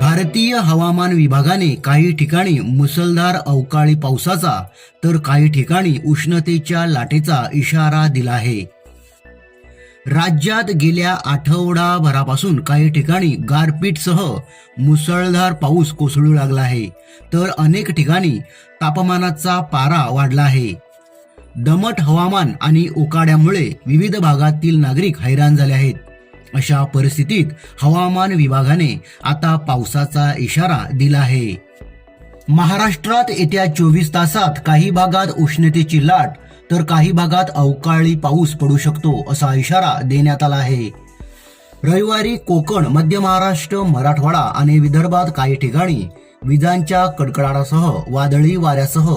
भारतीय हवामान विभागाने काही ठिकाणी मुसळधार अवकाळी पावसाचा तर काही ठिकाणी उष्णतेच्या लाटेचा इशारा दिला आहे. राज्यात गेल्या आठवडाभरापासून काही ठिकाणी गारपीटसह मुसळधार पाऊस कोसळू लागला आहे. तर अनेक ठिकाणी तापमानाचा पारा वाढला आहे. दमट हवामान आणि उकाड्यामुळे विविध भागातील नागरिक हैराण झाले आहेत. अशा परिस्थितीत हवामान विभागाने आता पावसाचा इशारा दिला आहे. महाराष्ट्रात येत्या चोवीस तासात काही भागात उष्णतेची लाट तर काही भागात अवकाळी पाऊस पडू शकतो असा इशारा देण्यात आला आहे. रविवारी कोकण मध्य महाराष्ट्र मराठवाडा आणि विदर्भात काही ठिकाणी विजांच्या कडकडाटासह वादळी वाऱ्यासह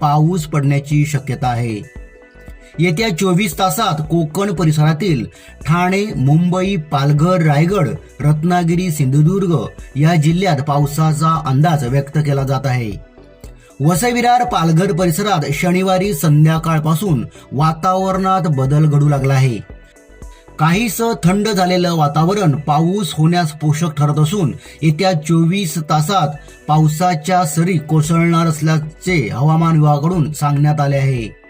पाऊस पडण्याची शक्यता आहे. येत्या चोवीस तासात कोकण परिसरातील ठाणे मुंबई पालघर रायगड रत्नागिरी सिंधुदुर्ग या जिल्ह्यात पावसाचा अंदाज व्यक्त केला जात आहे. वसविरार पालघर परिसरात शनिवारी संध्याकाळपासून वातावरणात बदल घडू लागला आहे. काहीस थंड झालेलं वातावरण पाऊस होण्यास पोषक ठरत असून येत्या चोवीस तासात पावसाच्या सरी कोसळणार असल्याचे हवामान विभागाकडून सांगण्यात आले आहे.